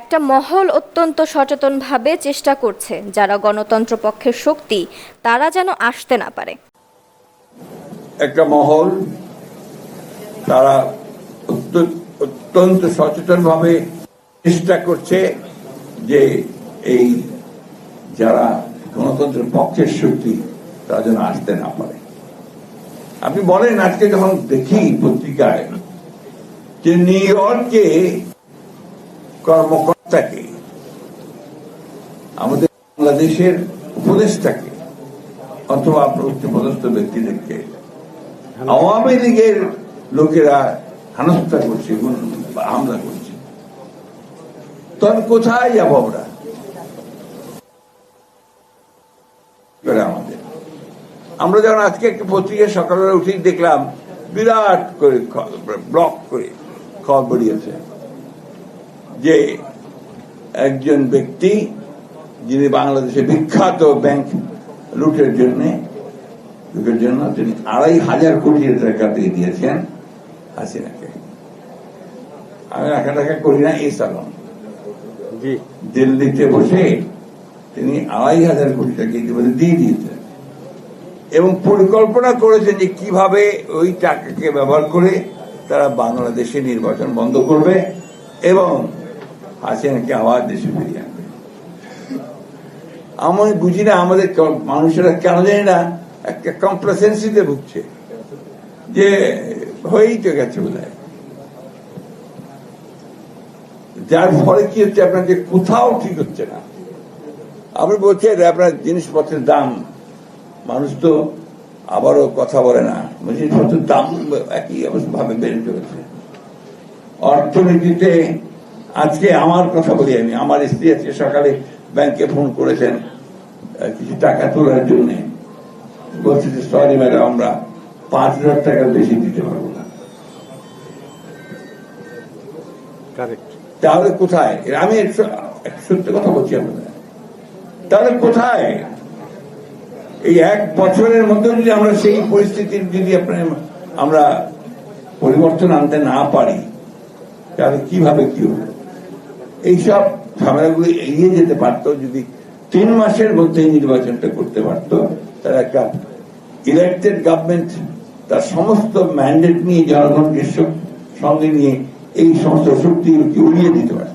একটা মহল অত্যন্ত সচেতনভাবে চেষ্টা করছে, যারা গণতন্ত্র পক্ষের শক্তি, তারা যেন আসতে না পারে। একটা মহল, তারা অত্যন্ত সচেতনভাবে চেষ্টা করছে যে এই যারা গণতন্ত্রের পক্ষের শক্তি, তারা যেন আসতে না পারে। আপনি বলেন, আজকে যখন দেখি পত্রিকায় যে নিউ ইয়র্কে কর্মকর্তাকে, আমাদের বাংলাদেশের উপদেষ্টাকে অথবা উচ্চপদস্থ ব্যক্তিদেরকে আওয়ামী লীগের লোকেরা হেনস্থা করছে হামলা করছে। তখন কোথায় যাব আমরা? আমাদের। আমরা যখন আজকে একটা পত্রিকা সকালবেলা উঠেই দেখলাম, বিরাট করে ব্লক করে খবর বেরিয়েছে। যে একজন ব্যক্তি যিনি বাংলাদেশে বিখ্যাত ব্যাংক লুটের জন্য লুটের জন্য তিনি আড়াই হাজার কোটি টাকা দিয়ে দিয়েছেন হাসিনাকে। আমি টাকা টাকা করি না এই সালন দিল্লিতে বসে তিনি আড়াই হাজার কোটি টাকা ইতিমধ্যে দিয়ে দিয়েছেন। এবং পরিকল্পনা করেছেন যে কীভাবে ওই টাকাকে ব্যবহার করে তারা বাংলাদেশে নির্বাচন বন্ধ করবে এবং হাসিনাকে আবার দেশে ফিরিয়ে আনবে আমি বুঝি না আমাদের মানুষেরা কেন জানি না একটা কমপ্লেসেন্সিতে ভুগছে। যে হয়েই তো গেছে বোধ যার ফলে কি হচ্ছে, আপনার যে কোথাও ঠিক হচ্ছে না। আপনি বলছেন, আপনার জিনিসপত্রের দাম, মানুষ তো আবারও কথা বলে না। জিনিসপত্রের দাম একই ভাবে বেড়ে চলেছে। অর্থনীতিতে আজকে আমার কথা বলি আমি। আমার স্ত্রী আজকে সকালে ব্যাংকে ফোন করেছেন কিছু টাকা তোলার জন্য। বলছে যে সরি ম্যাডাম আমরা পাঁচ হাজার টাকা বেশি দিতে পারব না। তাহলে কোথায়? আমি সত্যি কথা বলছি আপনাদের। তাহলে কোথায়? এই এক বছরের মধ্যে যদি আমরা সেই পরিস্থিতির যদি আপনার আমরা পরিবর্তন আনতে না পারি তাহলে কীভাবে কি হবে? এইসব ঝামেলাগুলি এগিয়ে যেতে পারত যদি তিন মাসের মধ্যে নির্বাচনটা করতে পারত, তার একটা ইলেক্টেড গভর্নমেন্ট তার সমস্ত ম্যান্ডেট নিয়ে জনগণকে সঙ্গে নিয়ে এই সমস্ত শক্তিগুলোকে উড়িয়ে দিতে পারে